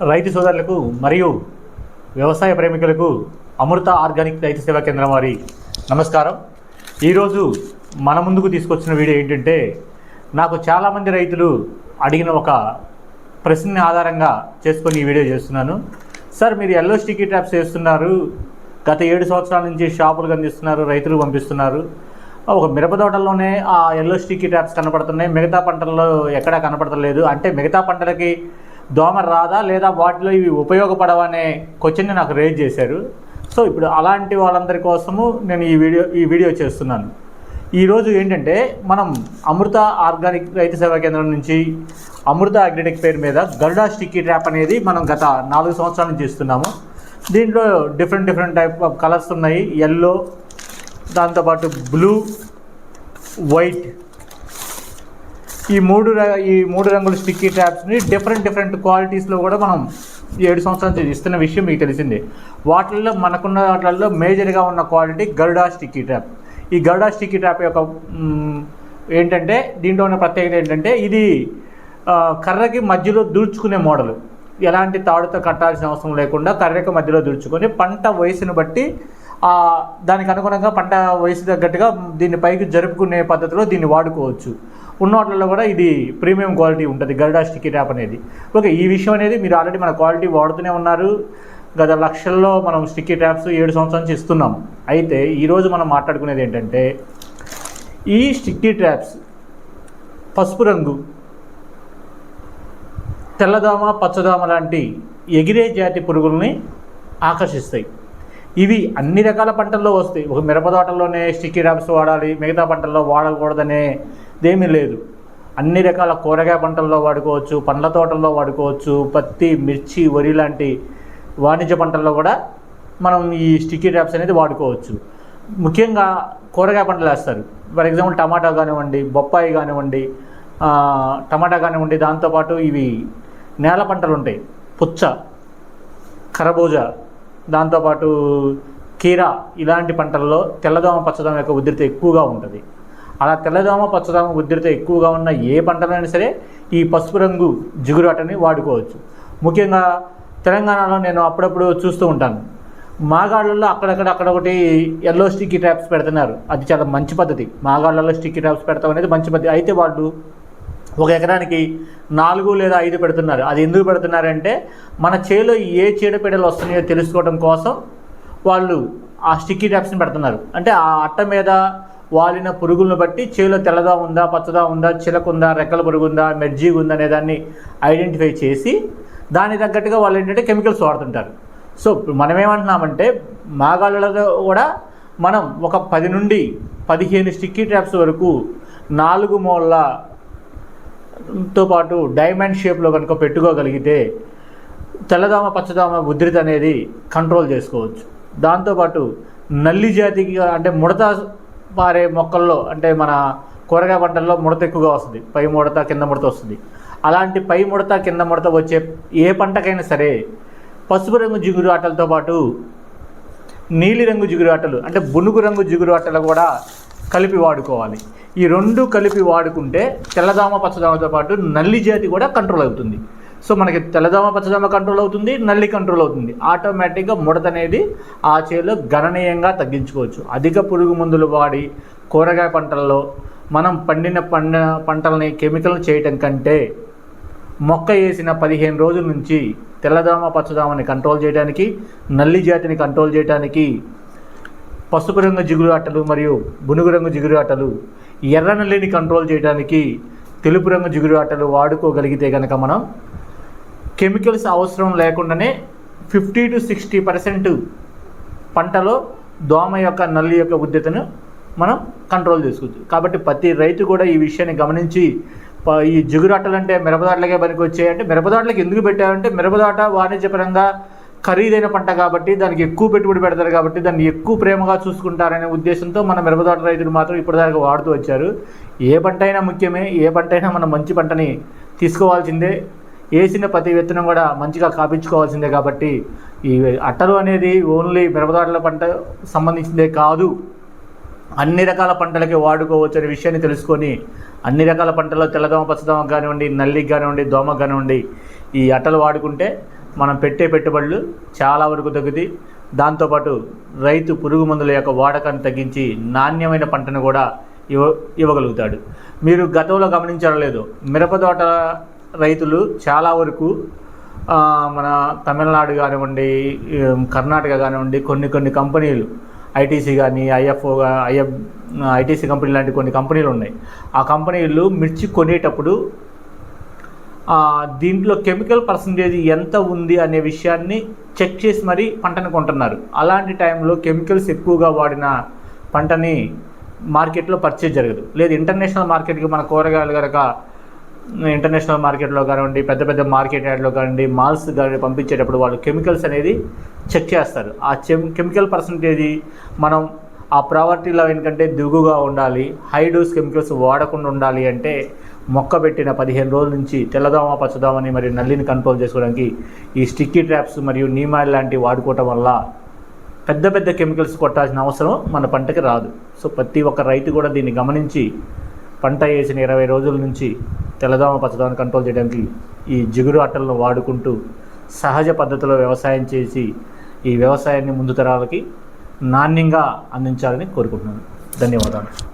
రైతు సోదరులకు మరియు వ్యవసాయ ప్రేమికులకు అమృత ఆర్గానిక్ రైతు సేవా కేంద్రం వారి నమస్కారం. ఈరోజు మన ముందుకు తీసుకొచ్చిన వీడియో ఏంటంటే నాకు చాలామంది రైతులు అడిగిన ఒక ప్రశ్న ఆధారంగా చేసుకొని ఈ వీడియో చేస్తున్నాను. సార్ మీరు ఎల్లో స్టిక్కీ ట్యాప్స్ చేస్తున్నారు గత ఏడు సంవత్సరాల నుంచి షాపులు అందిస్తున్నారు రైతులు పంపిస్తున్నారు. ఒక మిరప తోటల్లోనే ఆ ఎల్లో స్టిక్కీ ట్యాప్స్ కనపడుతున్నాయి. మిగతా పంటల్లో ఎక్కడా కనపడతలేదు. అంటే మిగతా పంటలకి దోమ రాదా లేదా వాటిలో ఇవి ఉపయోగపడవనే క్వశ్చన్ని నాకు రేజ్ చేశారు. సో ఇప్పుడు అలాంటి వాళ్ళందరి కోసము నేను ఈ వీడియో ఈ వీడియో చేస్తున్నాను. ఈరోజు ఏంటంటే మనం అమృత ఆర్గానిక్ రైతు సేవా కేంద్రం నుంచి అమృత అగ్రిటెక్ పేరు మీద గరుడా స్టిక్కీ ట్రాప్ అనేది మనం గత నాలుగు సంవత్సరాల నుంచి ఇస్తున్నాము దీంట్లో different different type of colours ఉన్నాయి. ఎల్లో దాంతోపాటు బ్లూ వైట్ ఈ మూడు ఈ మూడు రంగుల స్టిక్కీ ట్యాప్స్ని డిఫరెంట్ డిఫరెంట్ క్వాలిటీస్లో కూడా మనం ఏడు సంవత్సరాల నుంచి ఇస్తున్న విషయం మీకు తెలిసిందే. వాటిల్లో మనకున్న వాటిల్లో మేజర్గా ఉన్న క్వాలిటీ గరుడా స్టిక్కీ ట్యాప్. ఈ గరుడా స్టిక్కీ ట్యాప్ యొక్క ఏంటంటే దీంట్లో ఉన్న ప్రత్యేకత ఏంటంటే ఇది కర్రకి మధ్యలో దూర్చుకునే మోడల్. ఎలాంటి తాడుతో కట్టాల్సిన అవసరం లేకుండా కర్రకి మధ్యలో దూర్చుకొని పంట వయసును బట్టి దానికి అనుగుణంగా పంట వయసు తగ్గట్టుగా దీన్ని పైకి జరుపుకునే పద్ధతిలో దీన్ని వాడుకోవచ్చు. ఉన్న వాటిల్లో కూడా ఇది ప్రీమియం క్వాలిటీ ఉంటుంది గరుడా స్టిక్కీ ట్యాప్ అనేది. ఓకే ఈ విషయం అనేది మీరు ఆల్రెడీ మన క్వాలిటీ వాడుతూనే ఉన్నారు. గత లక్షల్లో మనం స్టిక్కీ ట్యాప్స్ ఏడు సంవత్సరాల నుంచి ఇస్తున్నాం. అయితే ఈరోజు మనం మాట్లాడుకునేది ఏంటంటే ఈ స్టిక్కీ ట్యాప్స్ పసుపు రంగు తెల్లదోమ పచ్చదోమ లాంటి ఎగిరే జాతి పురుగుల్ని ఆకర్షిస్తాయి. ఇవి అన్ని రకాల పంటల్లో వస్తాయి. ఒక మిరప తోటల్లోనే స్టిక్కీ ర్యాప్స్ వాడాలి మిగతా పంటల్లో వాడకూడదనే దేమీ లేదు. అన్ని రకాల కూరగాయ పంటల్లో వాడుకోవచ్చు పండ్ల తోటల్లో వాడుకోవచ్చు పత్తి మిర్చి వరి లాంటి వాణిజ్య పంటల్లో కూడా మనం ఈ స్టిక్కీ ర్యాప్స్ అనేది వాడుకోవచ్చు. ముఖ్యంగా కూరగాయ పంటలు వేస్తారు. ఫర్ ఎగ్జాంపుల్ టమాటా కానివ్వండి బొప్పాయి కానివ్వండి టమాటా కానివ్వండి దాంతోపాటు ఇవి నేల పంటలు ఉంటాయి. పుచ్చ కరబూజ దాంతోపాటు కీరా ఇలాంటి పంటల్లో తెల్లదోమ పచ్చదోమ యొక్క ఉధృతి ఎక్కువగా ఉంటుంది. అలా తెల్లదోమ పచ్చదోమ ఉధృతి ఎక్కువగా ఉన్న ఏ పంటలైనా సరే ఈ పసుపు రంగు జిగురాటని వాడుకోవచ్చు. ముఖ్యంగా తెలంగాణలో నేను అప్పుడప్పుడు చూస్తూ ఉంటాను. మాగాళ్ళల్లో అక్కడక్కడ అక్కడ ఒకటి ఎల్లో స్టిక్కీ ట్యాప్స్ పెడుతున్నారు. అది చాలా మంచి పద్ధతి. మాగాళ్ళలో స్టిక్కీ ట్యాప్స్ పెడతాం అనేది మంచి పద్ధతి. అయితే వాళ్ళు ఒక ఎకరానికి నాలుగు లేదా ఐదు పెడుతున్నారు. అది ఎందుకు పెడుతున్నారంటే మన చేలో ఏ చీడపీడలు వస్తున్నాయో తెలుసుకోవడం కోసం వాళ్ళు ఆ స్టిక్కీ ట్యాప్స్ని పెడుతున్నారు. అంటే ఆ అట్ట మీద వాలిన పురుగులను బట్టి చేలో తెల్లదా ఉందా పచ్చదా ఉందా చిలకుందా రెక్కల పురుగు ఉందా మెర్జీగా ఉందా అనే దాన్ని ఐడెంటిఫై చేసి దానికి తగ్గట్టుగా వాళ్ళు ఏంటంటే కెమికల్స్ వాడుతుంటారు. సో మనం ఏమంటున్నామంటే మాగాళ్ళలో కూడా మనం ఒక పది నుండి పదిహేను స్టిక్కీ ట్యాప్స్ వరకు నాలుగు మూల తో పాటు డైమండ్ షేప్లో కనుక పెట్టుకోగలిగితే తెల్లదామ పచ్చదామ ఉద్రిత అనేది కంట్రోల్ చేసుకోవచ్చు. దాంతోపాటు నల్లి జాతికి అంటే ముడత పారే మొక్కల్లో అంటే మన కూరగాయ పంటల్లో ముడత ఎక్కువగా వస్తుంది. పై ముడత కింద ముడత వస్తుంది. అలాంటి పై ముడత కింద ముడత వచ్చే ఏ పంటకైనా సరే పసుపు రంగు జిగురు ఆటలతో పాటు నీలిరంగు జిగురు ఆటలు అంటే బునుగు రంగు జిగురు ఆటలు కూడా కలిపి వాడుకోవాలి. ఈ రెండు కలిపి వాడుకుంటే తెల్లదామ పచ్చదామతో పాటు నల్లి జాతి కూడా కంట్రోల్ అవుతుంది. సో మనకి తెల్లదామ పచ్చదామ కంట్రోల్ అవుతుంది నల్లి కంట్రోల్ అవుతుంది. ఆటోమేటిక్గా ముడత అనేది ఆ చేలో గణనీయంగా తగ్గించుకోవచ్చు. అధిక పురుగు మందులు వాడి కూరగాయ పంటల్లో మనం పండిన పండ పంటల్ని కెమికల్ చేయటం కంటే మొక్క వేసిన పదిహేను రోజుల నుంచి తెల్లదామ పచ్చదామని కంట్రోల్ చేయడానికి నల్లి జాతిని కంట్రోల్ చేయడానికి పసుపు రంగు జిగురు అట్టలు మరియు బునుగు రంగు జిగురు అట్టలు ఎర్ర నల్లిని కంట్రోల్ చేయడానికి తెలుపు రంగు జిగురు అట్టలు వాడుకోగలిగితే కనుక మనం కెమికల్స్ అవసరం లేకుండానే ఫిఫ్టీ టు సిక్స్టీ పర్సెంట్ పంటలో దోమ యొక్క నల్లి యొక్క ఉద్యతను మనం కంట్రోల్ చేసుకోవచ్చు. కాబట్టి ప్రతి రైతు కూడా ఈ విషయాన్ని గమనించి ప- ఈ జిగురాటలు అంటే మిరపదాట్లకే పనికి వచ్చాయి అంటే ఎందుకు పెట్టారంటే మిరపదాట వాణిజ్యపరంగా ఖరీదైన పంట కాబట్టి దానికి ఎక్కువ పెట్టుబడి పెడతారు కాబట్టి దాన్ని ఎక్కువ ప్రేమగా చూసుకుంటారనే ఉద్దేశంతో మన మిరపదాట రైతులు మాత్రం ఇప్పటిదాకా వాడుతూ వచ్చారు. ఏ పంట అయినా ముఖ్యమే ఏ పంట అయినా మనం మంచి పంటని తీసుకోవాల్సిందే. వేసిన ప్రతి విత్తనం కూడా మంచిగా కాపించుకోవాల్సిందే కాబట్టి ఈ అట్టలు అనేది ఓన్లీ మిరపదాటల పంట సంబంధించిందే కాదు. అన్ని రకాల పంటలకి వాడుకోవచ్చు అనే విషయాన్ని తెలుసుకొని అన్ని రకాల పంటల్లో తెల్లదోమ పచ్చదోమ కానివ్వండి నల్లికి కానివ్వండి దోమకు కానివ్వండి ఈ అట్టలు వాడుకుంటే మనం పెట్టే పెట్టుబడులు చాలా వరకు తగ్గుతాయి. దాంతోపాటు రైతు పురుగు మందుల యొక్క వాడకాన్ని తగ్గించి నాణ్యమైన పంటను కూడా ఇవ్వ ఇవ్వగలుగుతాడు. మీరు గతంలో గమనించడం లేదు మిరప తోట రైతులు చాలా వరకు మన తమిళనాడు కానివ్వండి కర్ణాటక కానివ్వండి కొన్ని కొన్ని కంపెనీలు ఐటీసీ కానీ ఐఎఫ్ఓ ఐఎఫ్ ఐటీసీ కంపెనీ లాంటి కొన్ని కంపెనీలు ఉన్నాయి. ఆ కంపెనీలు మిర్చి కొనేటప్పుడు దీంట్లో కెమికల్ పర్సంటేజ్ ఎంత ఉంది అనే విషయాన్ని చెక్ చేసి మరీ పంటను కొంటున్నారు. అలాంటి టైంలో కెమికల్స్ ఎక్కువగా వాడిన పంటని మార్కెట్లో పర్చేజ్ జరగదు. లేదు ఇంటర్నేషనల్ మార్కెట్కి మన కూరగాయలు కనుక ఇంటర్నేషనల్ మార్కెట్లో కానివ్వండి పెద్ద పెద్ద మార్కెట్ యార్డ్లో కానివ్వండి మాల్స్ కానీ పంపించేటప్పుడు వాళ్ళు కెమికల్స్ అనేది చెక్ చేస్తారు. ఆ కెమికల్ పర్సంటేజ్ మనం ఆ ప్రావర్టీ లెవెల్ కంటే దిగుగా ఉండాలి. హై డోస్ కెమికల్స్ వాడకుండా ఉండాలి అంటే మొక్క పెట్టిన పదిహేను రోజుల నుంచి తెల్లదోమ పచ్చదోమని మరియు నల్లిని కంట్రోల్ చేసుకోవడానికి ఈ స్టిక్కీ ట్రాప్స్ మరియు నీమాయిల్ లాంటివి వాడుకోవటం వల్ల పెద్ద పెద్ద కెమికల్స్ కొట్టాల్సిన అవసరం మన పంటకి రాదు. సో ప్రతి ఒక్క రైతు కూడా దీన్ని గమనించి పంట వేసిన ఇరవై రోజుల నుంచి తెల్లదోమ పచ్చదోమని కంట్రోల్ చేయడానికి ఈ జిగురు అట్టలను వాడుకుంటూ సహజ పద్ధతిలో వ్యవసాయం చేసి ఈ వ్యవసాయాన్ని ముందు తరాలకి నాణ్యంగా అందించాలని కోరుకుంటున్నాను. ధన్యవాదాలు.